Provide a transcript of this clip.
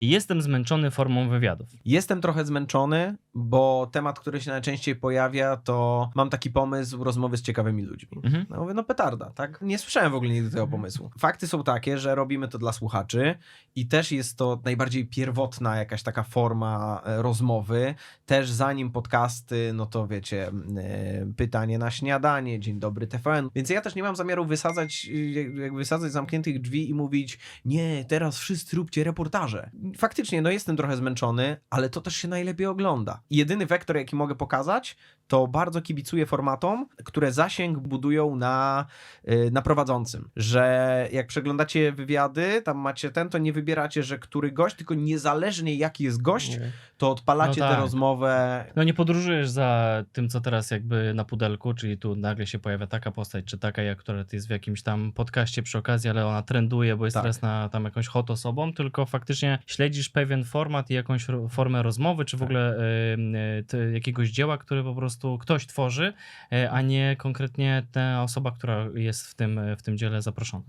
Jestem zmęczony formą wywiadów. Jestem trochę zmęczony, bo temat, który się najczęściej pojawia, to mam taki pomysł rozmowy z ciekawymi ludźmi. Mhm. No mówię, no petarda, tak? Nie słyszałem w ogóle nigdy tego pomysłu. Fakty są takie, że robimy to dla słuchaczy i też jest to najbardziej pierwotna jakaś taka forma e, rozmowy. Też zanim podcasty, no to wiecie, e, pytanie na śniadanie, dzień dobry TVN. Więc ja też nie mam zamiaru wysadzać, e, wysadzać zamkniętych drzwi i mówić, nie, teraz wszyscy róbcie reportaże. Faktycznie, no jestem trochę zmęczony, ale to też się najlepiej ogląda. Jedyny wektor, jaki mogę pokazać, to bardzo kibicuję formatom, które zasięg budują na, y, na prowadzącym. Że jak przeglądacie wywiady, tam macie ten, to nie wybieracie, że który gość, tylko niezależnie jaki jest gość, to odpalacie No tę tak. rozmowę. No nie podróżujesz za tym, co teraz jakby na pudelku, czyli tu nagle się pojawia taka postać, czy taka, jak która jest w jakimś tam podcaście przy okazji, ale ona trenduje, bo jest Tak. teraz na tam jakąś hot osobą, tylko faktycznie śledzisz pewien format i jakąś formę rozmowy, czy w Tak. ogóle y, y, jakiegoś dzieła, które po prostu ktoś tworzy, y, a nie konkretnie ta osoba, która jest w tym, w tym dziele zaproszona.